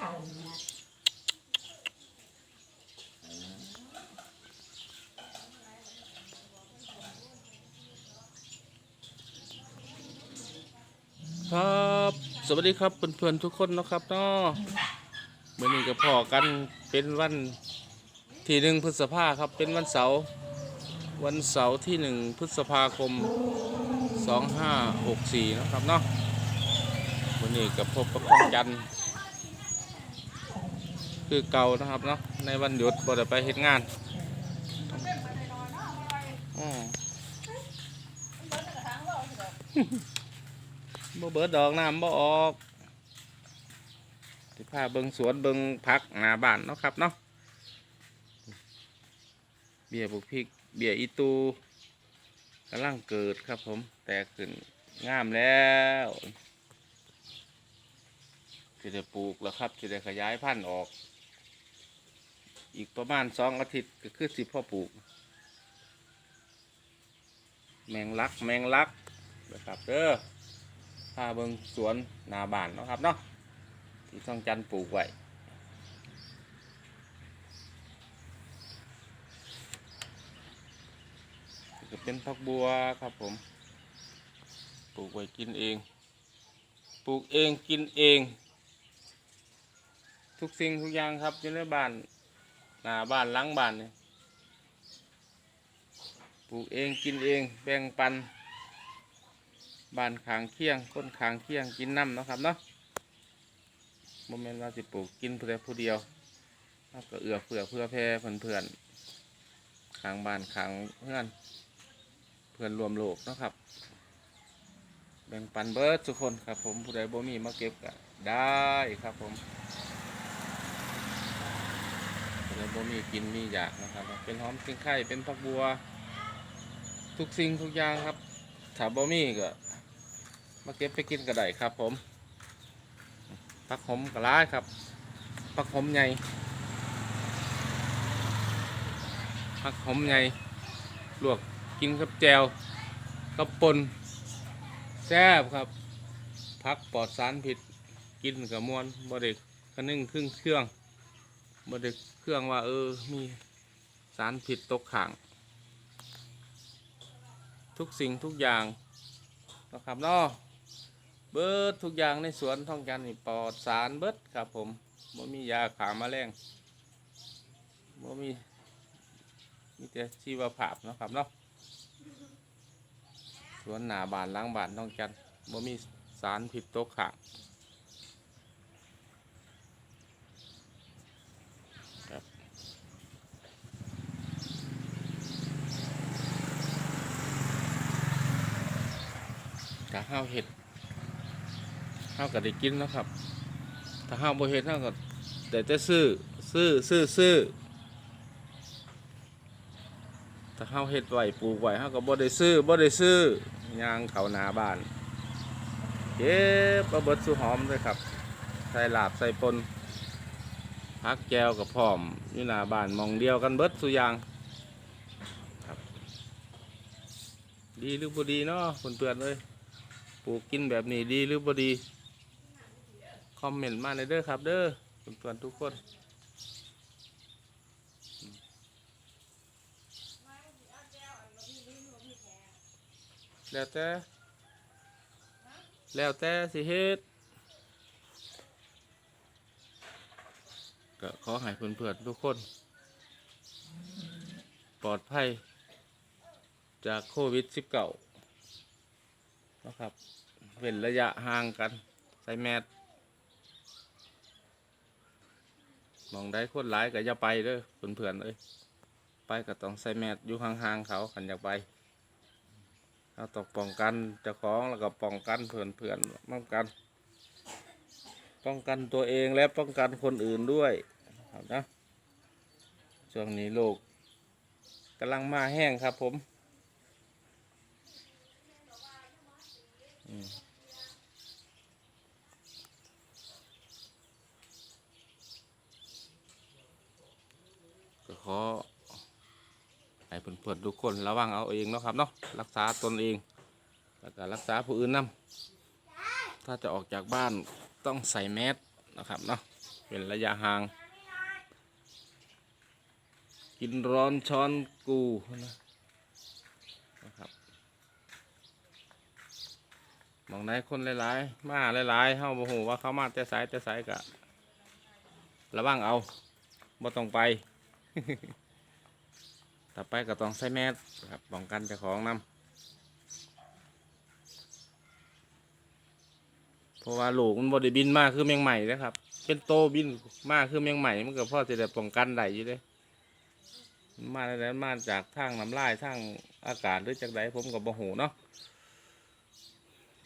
ครับสวัสดีครับเพื่อนๆทุกคนนะครับเนาะมื่อนี้ก็พอกันเป็นวันที่หนึ่งพฤษภาครับเป็นวันเสาร์วันเสาร์ที่หนึ่งพฤษภาคมสองห้าหกสี่นะครับเนาะมื่อนี้ก็พบกับข้องจันทร์ คือเก่านะครับเนาะในวันหยุดบ่ได้ไปเฮ็ดงานบ่เบิดดอกน้ำบ่ออกสิพาเบิงสวนเบิงพักหน้าบ้านเนาะครับเนาะเบี้ยบุกพริก เบี้ยอีตูกำลังเกิดครับผม แตกขึ้นงามแล้วจะได้ปลูกแล้วครับจะได้ขยายพันธุ์ออก อีกประมาณสองอาทิตย์ก็คือสิพ่อปลูก แมงลักแมงลักนะครับเด้อพาเบิงสวนนาบานเนาะครับเนาะที่ช่องจันปลูกไว้จะเป็นผักบัวครับผม ปลูกไว้กินเอง ปลูกเองกินเอง ทุกสิ่งทุกอย่างครับอยู่ในบ้าน หน้าบ้านหลังบ้านเนี่ยปลูกเองกินเองแบ่งปันบ้านขางเคียงคนขางเคียงกินน้ำนะครับเนาะโมเมนต์ว่าสิปลูกกินเพื่อผู้เดียวเราก็เอื้อเผื่อเพื่อแพร่เพื่อนเพื่อนขางบ้านขางเพื่อน เพื่อนรวมโลกนะครับ แบ่งปันเบิร์ดทุกคนครับผมผู้ใดบ่มีมาเก็บก็ได้ครับผม บ่มีกินมีอยากนะครับ เป็นหอมเป็นไข่เป็นผักบัว ทุกสิ่งทุกอย่างครับถ้าบ่มีก็มาเก็บไปกินก็ได้ครับ ผมผักหอมกระไรครับผักหอมใหญ่ผักหอมใหญ่ลวกกินกับแจวกับปนแซ่บครับผักปลอดสารผิดกินกับมวนบ่เด็กกระนึ่งครึ่งเครื่อง บ่เด็กเครื่องว่า เออ มีสารผิดตกข่างทุกสิ่งทุกอย่างนะครับเนาะเบิดทุกอย่างในสวนท่องจันทร์นี่ปลอดสารเบิดครับผมบ่มียาขาแมลงบ่มีมีแต่ชีวภาพนะครับเนาะสวนหนาบานล้างบานท่องจันทร์บ่มีสารผิดตกขาง ถ้าวเห็ดห้าวก็ได้กินนะครับ ถ้าห้าวบ่เห็ดห้าวก็แต่จะซื้อซื้อซื้อซื้อถ้าห้าวเห็ดไว้ปลูกไว้ห้าวก็บ่ได้ซื้อบ่ได้ซื้อยางเขาหนาบ้านเก็บเอาเบิดสุหอมเลยครับ ใส่ลาบใส่ปนพักแก้วกับพร้อมอยู่หน้าบ้านมองเดียวกันเบิดสุยางครับ ดีหรือบ่ดีเนาะเพื่อนๆเลย ปลูกกินแบบนี้ดีหรือบ่ดี คอมเมนต์มาเลยเด้อครับ เด้อเพื่อนๆทุกคนแล้วแต่ แล้วแต่สิเฮ็ดก็ขอให้เพื่อนๆทุกคน ปลอดภัย จากโควิด -19 นะครับเว้นระยะห่างกัน ใส่แมสมองได้คนหลายก็อย่าไปเด้อเพื่อนๆเอ้ยไปก็ต้องใส่แมสอยู่ห่างๆเขาขันอยากไปเราต้องป้องกันเจ้าของแล้วก็ป้องกันเพื่อนๆป้องกัน ป้องกันตัวเองและป้องกันคนอื่นด้วยครับนะช่วงนี้โลกกำลังมาแห้งครับผม อืมก็ข อให้เพื่อนๆทุกคนระวังเอาเองเนาะครับเนาะรักษาตนเองแล้วก็รักษาผู้อื่นนํถ้าจะออกจากบ้านต้องใส่แมสนะครับเนาะเป็นระยะห่าง กินร้อนช้อนกูนะนะครับมองไหนคนหลายๆ มาหลายๆเฮาบ่ฮู้ว่าเขามาแต่สายแต่สายกะระวังเอาบ่ต้องไป ต่อไปก็ต้องใส่แมสครับป้องกันเจ้าของนำเพราะว่าลูกมันบ่ได้บินมากคือแมงใหม่นะครับ เป็นโตบินมากคือแมงใหม่มันก็พ่อจะได้ป้องกันได้อยู่เด้มาแล้วมาจากทางน้ำลายทางอากาศหรือจากใดผมกับบ่หูเนาะ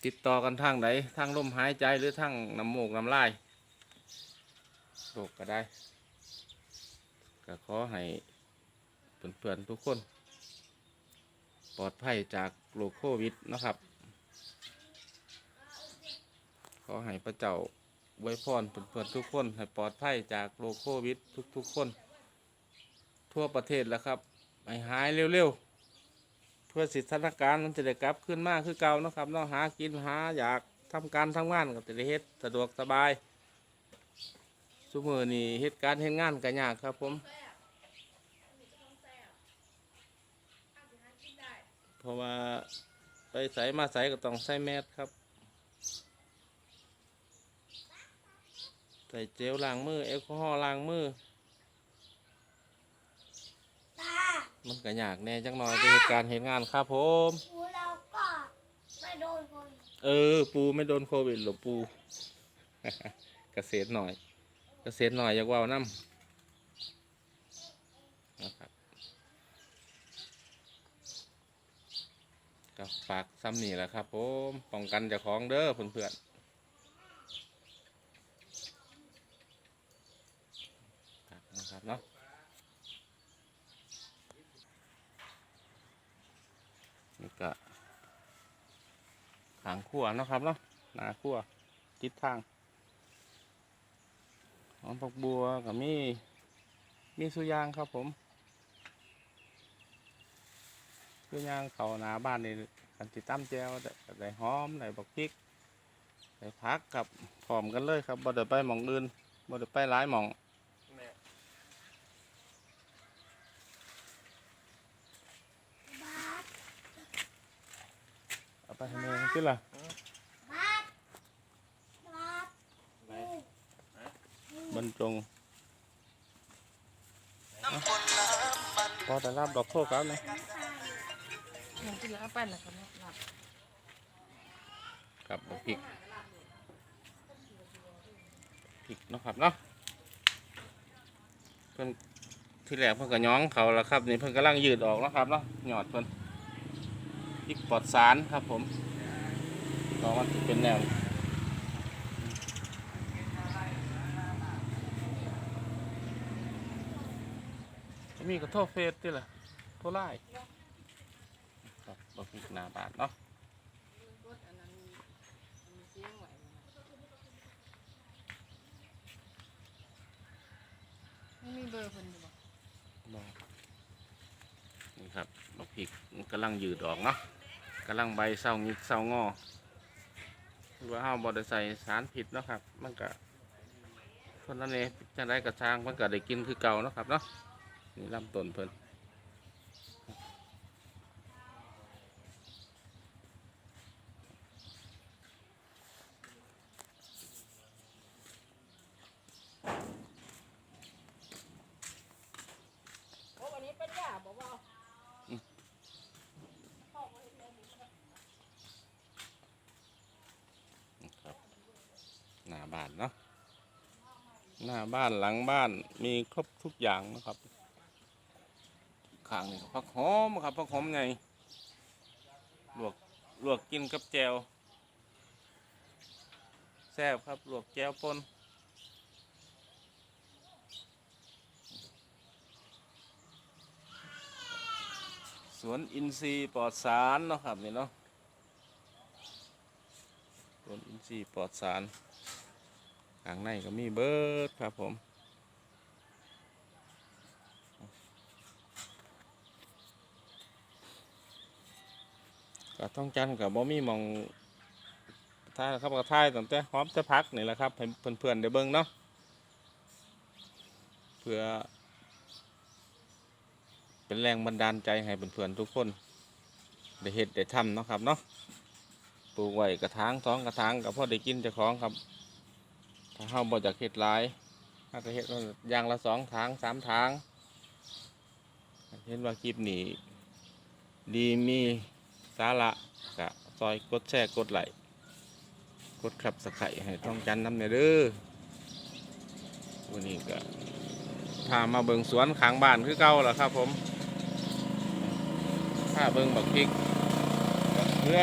ติดต่อกันทางใดทางลมหายใจหรือทางน้ำมูกน้ำลายโรคก็ได้ ก็ขอให้เพื่อนๆทุกคน ปลอดภัยจากโรคโควิดนะครับ ขอให้พระเจ้าไว้พรเพื่อนๆทุกคน ให้ปลอดภัยจากโรคโควิดทุกๆคน ทั่วประเทศแล้วครับ ให้หายเร็วๆ เพื่อสิทธิการณ์มันจะได้กลับขึ้นมากคือเก่านะครับเนาะหากินหาอยากทำการทำงานก็จะได้เฮ็ดสะดวกสบาย ทุกมือนี่เฮ็ดการเฮ็ดงานก็ยากครับผม เพราะว่าไปใส่มาใส่ก็ต้องใส่แมสครับ ใส่เจลล้างมือแอลกอฮอล์ล้างมือตามันก็ยากแน่จังหน่อยเป็นเหตุการณ์เหตุงานครับผมหูเราก็ไม่โดนคน เออ ปูไม่โดนโควิดหรอปู เกษตรหน่อย เกษตรหน่อยอยากว่าน้ำนะครับก็ฝากซ้ำนี่แหละครับผมป้องกันเจ้าของเด้อเพื่อนๆนะครับเนาะนี่ก็หางขั้วนะครับเนาะหนาขั้วทิศทาง หอมผักบัวกับมีมีสุยางครับผมสุยางเขาหนาบ้านนี่กันติตั้มแจวได้ได้หอมได้บักพริกได้พักกับพร้อมกันเลยครับบ่ได้ไปหมองอื่นบ่ได้ไปหลายหมองบาสเอาไปทำเองที่ล่ะ บาสบาส บรรจงพอแต่รับดอกโทษครับนะยังกินแล้วเอาปั้นนะครับเนี่ยหลับกับบักพริกพริกเนาะครับเนาะเพิ่นที่แรกเพิ่นก็ย้องเขาแล้วครับนี่เพิ่นกำลังยืดออกเนาะครับเนาะหยอดเพิ่นพริกปลอดสารครับผมต่อมันสิเป็นแนว มีกระโทษเฟสที่ล่ะโทษไล่ครับบักพริกหนาบาทเนาะรถอันนั้นมีมีเสียงไหวไม่มีเบอร์เพิ่นอยู่บ่นี่ครับดอกพริกมันกำลังยืดออกเนาะกำลังใบเศร้างิกเศร้างอหรือว่าเฮาบ่ได้ใส่สารพิษเนาะครับ มันก็คนนั้นเองจังไดกระช่างมันก็ได้กินคือเก่าเนาะครับเนาะ นี่ลำต้นเพิ่นโอ้วันนี้เป็นยาบอกว่าครับหน้าบ้านเนาะหน้าบ้านหลังบ้านมีครบทุกอย่างนะครับ ข้างนี่ผักหอมครับผักหอมไงลวกลวกกินกับแจวแซ่บครับลวกแจวปนสวนอินทรีย์ปลอดสารเนาะครับนี่เนาะสวนอินทรีย์ปลอดสารข้างในก็มีเบิร์ดครับผม ก็ต้องจันกับบ่มีหมองท้ายครับก็ท้ายตั้งแต่หอมจะพักนี่แหละครับเพื่อนๆได้เบิ่งเนาะเพื่อ เป็นแรงบันดาลใจให้เพื่อนๆทุกคนได้เฮ็ดได้ทำเนาะครับเนาะปลูกไว้กระถางสองกระถางกับพ่อได้กินเจ้าของครับ ถ้าเฮาบ่จากเฮ็ดหลายถ้าก็เฮ็ดอย่างละสองถางสามถาง เห็นว่าคลิปนี้ดีมี สาระกะซอยกดแชร์กดไลค์กดขับสไครต์ให้ท่องจันน้ำเนี่ยเด้อวันนี้ก็พามาเบิงสวนขางบ้านคือเก่าแหละครับผมพาเบิงบักพริกบักเขือ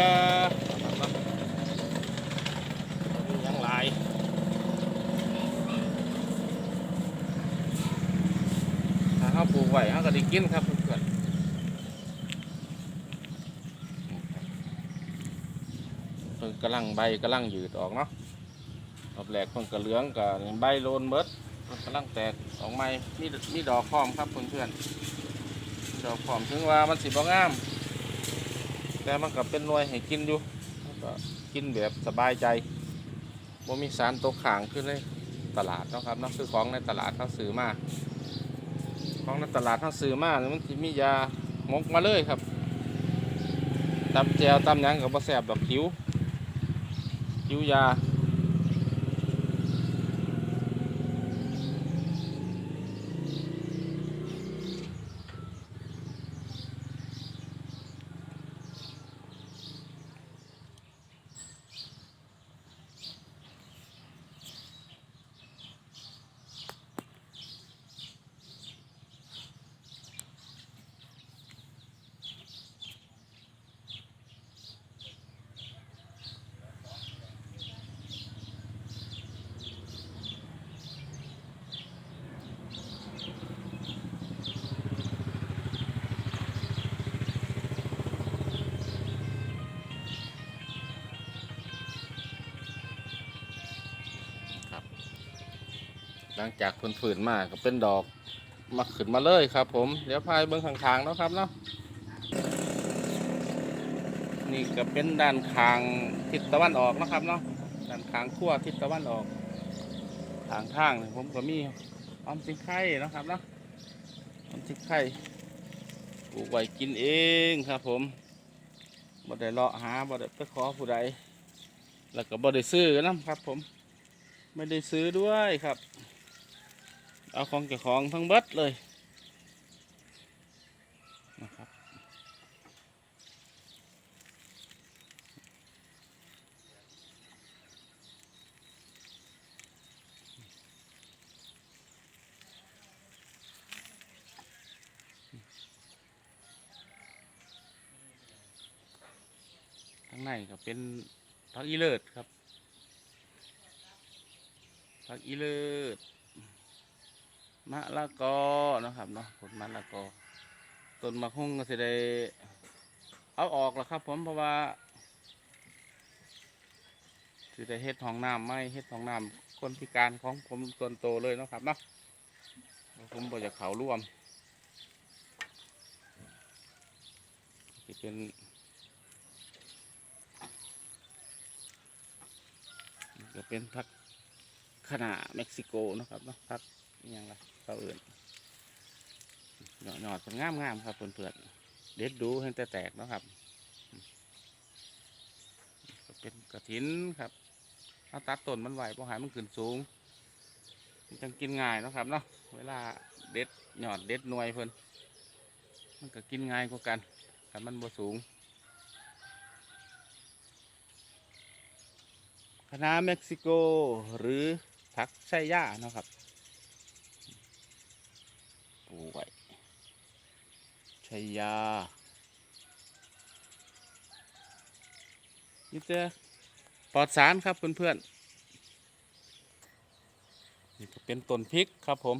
ยังหลายถ้าเขาปลูกไว้เขาก็ได้กินครับเพื่อนๆเพิ่งกำลังใบกำลังยืดออกเนาะรอบแรกเพิ่งกระเหลืองกับใบโลนเบิดเพิ่งกำลังแตกออกใหม่มีมีดอกพร้อมครับเพื่อนๆมีดอกพร้อมถึงว่ามันสิบ่งาม แต่มันก็เป็นหน่วยให้กินอยู่ก็กินแบบสบายใจบ่มีสารตกค้างขึ้นในตลาดเนาะครับนาะคือของในตลาดเขาซื้อมาของในตลาดทั้งซื้อมาเนี่ยมันมียามกมาเลยครับตำแจวตำยังกับบะแสบดอกคิ้ว คิ้วยา หลังจากฝนฝืนๆมากก็เป็นดอกมาขึ้นมาเลยครับ ผมเดี๋ยวพายเบื้องข้างๆเนาะครับเนาะนี่ก็เป็นด้านข้างทิศตะวันออกนะครับเนาะด้านข้างขั้วทิศตะวันออกทางทางนี่ผมก็มีออมสิงไข่นะครับเนาะออมสิงไข่ปลูกไว้กินเองครับ ผมบ่ได้เลาะหาบ่ได้ไปขอผู้ใดแล้วก็บ่ได้ซื้อนะครับ ผม ไม่ได้ซื้อด้วยครับ เอาของเจ้าของทั้งเบิดเลยนะครับข้างในก็เป็นพักอีเลิศครับผักอีเลิศ มะละกอนะครับเนาะผลมะละกอต้นมะฮุ่งก็จะได้เอาออกแล้วครับ ผมเพราะว่าสิได้เฮ็ดห้องน้ำไม่เฮ็ดห้องน้ำคนพิการของผมส่วนโตเลยนะครับเนาะผมบ่อยากเขาร่วมจะเป็นจะเป็นพักขนาเม็กซิโกนะครับเนาะพัก อิหยังละเขาเอื่นหยอดหยอดงามงามๆครับเพื่อนๆเด็ดดูให้แต่แตกนะครับเป็นกระถินครับเอาตัดต้นมันไหวเพราะหายมันขึ้นสูงมันจังกินง่ายนะครับเนาะเวลาเด็ดหยอดเด็ดหน่วยเพิ่นมันก็กินง่ายกว่ากันแต่มันบ่สูงคณะเม็กซิโกหรือผักไชย่านะครับปลูกไว้ไชยานี่เจอปลอดสารครับเพื่อนๆนี่ก็เป็นต้นพริกครับผม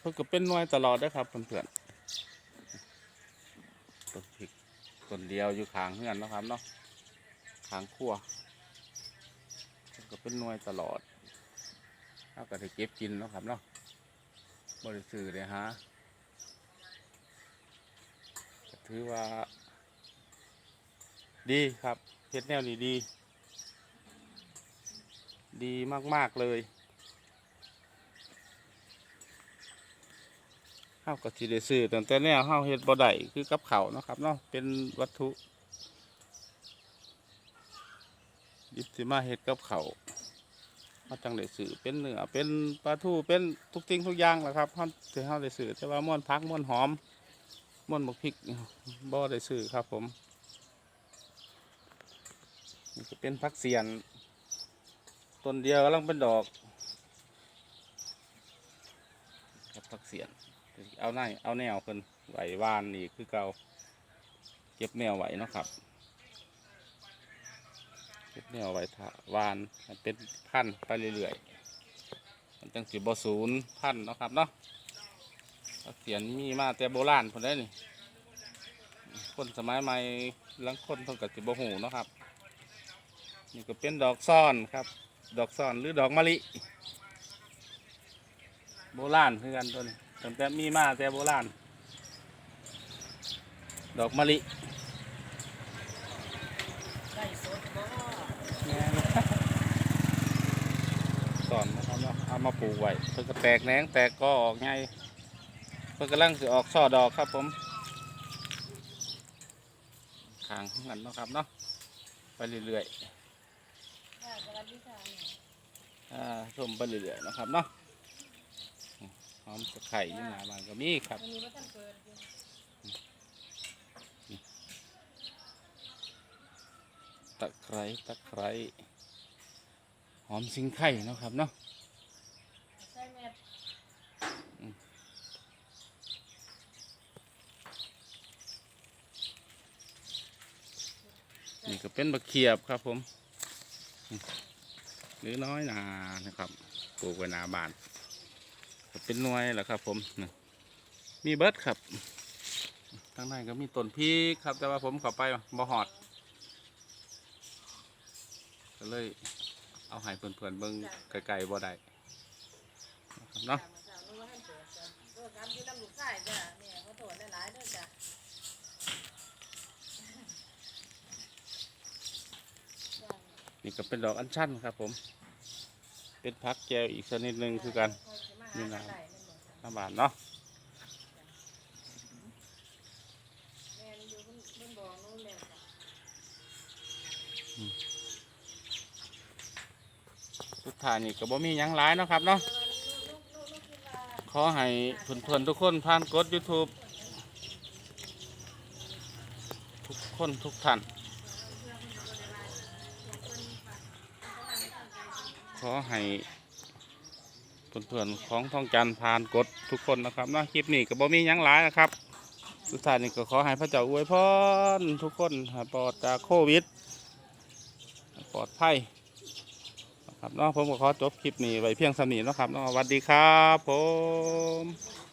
เพิ่งก็เป็นน่วยตลอดนะครับเพื่อนๆต้นพริกต้นเดียวอยู่ขางเฮือนนะครับเนาะขางขั้วก็เป็นน่วยตลอดเอาก็ได้เก็บกินนะครับเนาะบริสุทธิ์เลยฮะ ถือว่า ดีครับเฮ็ดแนวนี้ดี ดีมากๆเลยเฮาก็สิได้ซื้อตั้งแต่แนวเฮาเฮ็ดบ่ได้คือกับเขานะครับเนาะเป็นวัตถุยิบสิมาเฮ็ดกับเขาวเฮาจังได้ซื้อเป็นเนื้อเป็นปลาทูเป็นทุกสิ่งทุกอย่างแหละครับเฮาสิเฮาได้ซื้อแต่ว่าม่วนผักม่วนหอม ม่วนบักพริกบ่ได้ซื้อครับผมนี่ก็เป็นผักเสียนต้นเดียวกำลังเป็นดอกครับผักเสียนเอาหน้าเอาแนวเพิ่นไหววานนี่คือเก่าเก็บแนวไหวเนาะครับเก็บแนวไหวถาวานเป็นพันไปเรื่อยๆมันจังสิบ่ศูนย์พันเนาะครับเนาะ เขียนมีมาแต่โบราณคนได้นี่คนสมัยใหม่ลังคนเพิ่นก็สิบหูเนาะครับ นี่ก็เป็นดอกซ่อนครับ ดอกซ่อนหรือดอกมะลิ โบราณคือกันตัวนี้ตั้งแต่มีมาแต่โบราณ ดอกมะลิได้สดบ่อนนะครับเนาะเอามาปลูกไว้เพิ่นก็แตกแหนงแตกก็ออกไง เพิ่นกำลังสิออกช่อดอกครับผมขางกันเนาะครับเนาะไปเรื่อยค่ะสวัสดีค่ะเนี่ยๆอ่าชมไปเรื่อยๆเนาะครับเนาะหอมสะไข่ยี่หนาบานก็มีครับวันนี้ว่าท่านเปิดอยู่ตะไคร้ตะไคร้หอมสิงไข่เนาะครับเนาะ ใช่แม่ นี่ก็ เป็นบักเขียบครับผม หรือน้อยนานะครับ ปลูกไว้นาบานเป็นน่วยแหละครับ ผมมีเบิร์ดครับทางในก็มีต้นพริกครับ แต่ว่าผมเข้าไปบ่หอดก็เลยเอาให้เพื่อนๆเบิ่งไกลๆบ่ได้นะครับเนาะ จ้ามาเช้า นี่ก็เป็นดอกอัญชันครับ ผม เป็นพักแก้วอีกชนิดหนึ่งคือกันนี่นะหน้าบานเนาะแม่อยู่บนบนบ่อนู้นแล้วจ้ะสุท้านี่ก็บ่มียังหลายเนาะครับเนาะขอให้เพื่อนๆทุกคนผ่านกด YouTube ทุกคนทุกท่าน อให้เพื่อนๆของทองจันทร์ผ่านกดทุกคนนะครับนะคลิปนี้ก็บ่มียังหลายนะครับ สุดท้ายนี่ก็ขอให้พระเจ้าอวยพรทุกคนปลอดจากโควิด ปลอดภัยนะครับเนาะผมก็ขอจบคลิปนี้ไว้เพียงสำนีเนะครับเนาะสวัสดีครับผม